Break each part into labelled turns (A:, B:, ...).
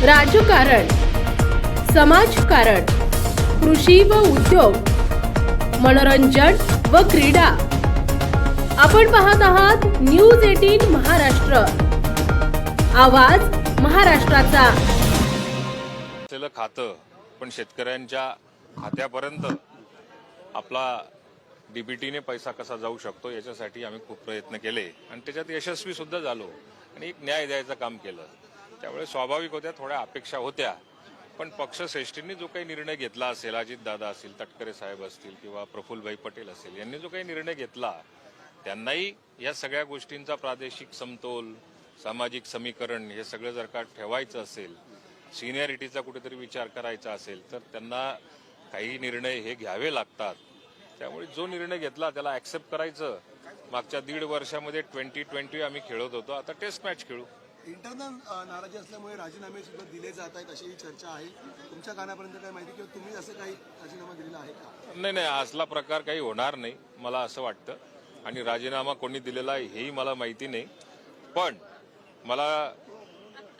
A: राजकारण समाजकारण कृषी व उद्योग मनोरंजन व क्रीडा. आपण पाहत आहात न्यूज एटीन महाराष्ट्र. आवाज महाराष्ट्राचा.
B: असलेलं खातं पण शेतकऱ्यांच्या खात्यापर्यंत आपला डीबीटीने पैसा कसा जाऊ शकतो याच्यासाठी आम्ही खूप प्रयत्न केले. आणि त्याच्यात यशस्वी सुद्धा झालो. आणि एक न्याय द्यायचं काम केलं. त्यामुळे स्वाभाविक होत्या थोड्या अपेक्षा होत्या. पण पक्षश्रेष्ठींनी जो काही निर्णय घेतला असेल अजित दादा असतील तटकरे साहेब असतील किंवा प्रफुल्लभाई पटेल असेल यांनी जो काही निर्णय घेतला त्यांनाही या सगळ्या गोष्टींचा प्रादेशिक समतोल सामाजिक समीकरण हे सगळं जर का ठेवायचं असेल सिनियरिटीचा कुठेतरी विचार करायचा असेल तर त्यांना काही निर्णय हे घ्यावे लागतात. त्यामुळे जो निर्णय घेतला त्याला ऍक्सेप्ट करायचं. मागच्या दीड वर्षामध्ये ट्वेंटी ट्वेंटी आम्ही खेळत होतो. आता टेस्ट मॅच खेळू.
C: इंटरनल नाराजी असल्यामुळे राजीनामे सुद्धा दिले जात आहेत अशी चर्चा आहे. तुमच्या कानापर्यंत काय माहिती किंवा तुम्ही असं काही राजीनामा दिलेला आहे का?
B: नाही नाही असला प्रकार काही होणार नाही मला असं वाटतं. आणि राजीनामा कोणी दिलेला आहे हेही मला माहिती नाही. पण मला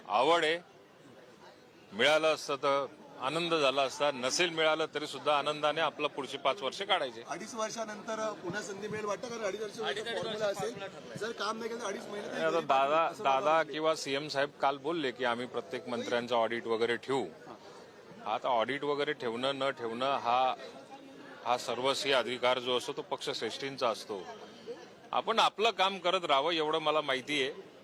B: आवड आहे मिळालं असतं तर आनंद झाला असता. नसेल मिळालं तरी सुद्धा आनंदाने आपलं पुढची पाच वर्ष काढायचे.
C: अडीच वर्षानंतर पुन्हा संधी मिळेल वाटतं? कारण अडीच वर्ष असेल. जर काम नाही केलं तर अडीच महिने
B: आता दादा दादा. किंवा सीएम साहेब काल बोलले की आम्ही प्रत्येक मंत्र्यांचं ऑडिट वगैरे ठेवू. आता ऑडिट वगैरे ठेवणं न ठेवणं हा हा सर्वस्वी अधिकार जो असतो तो पक्षश्रेष्ठींचा असतो. आपण आपलं काम करत राहावं एवढं मला माहिती आहे.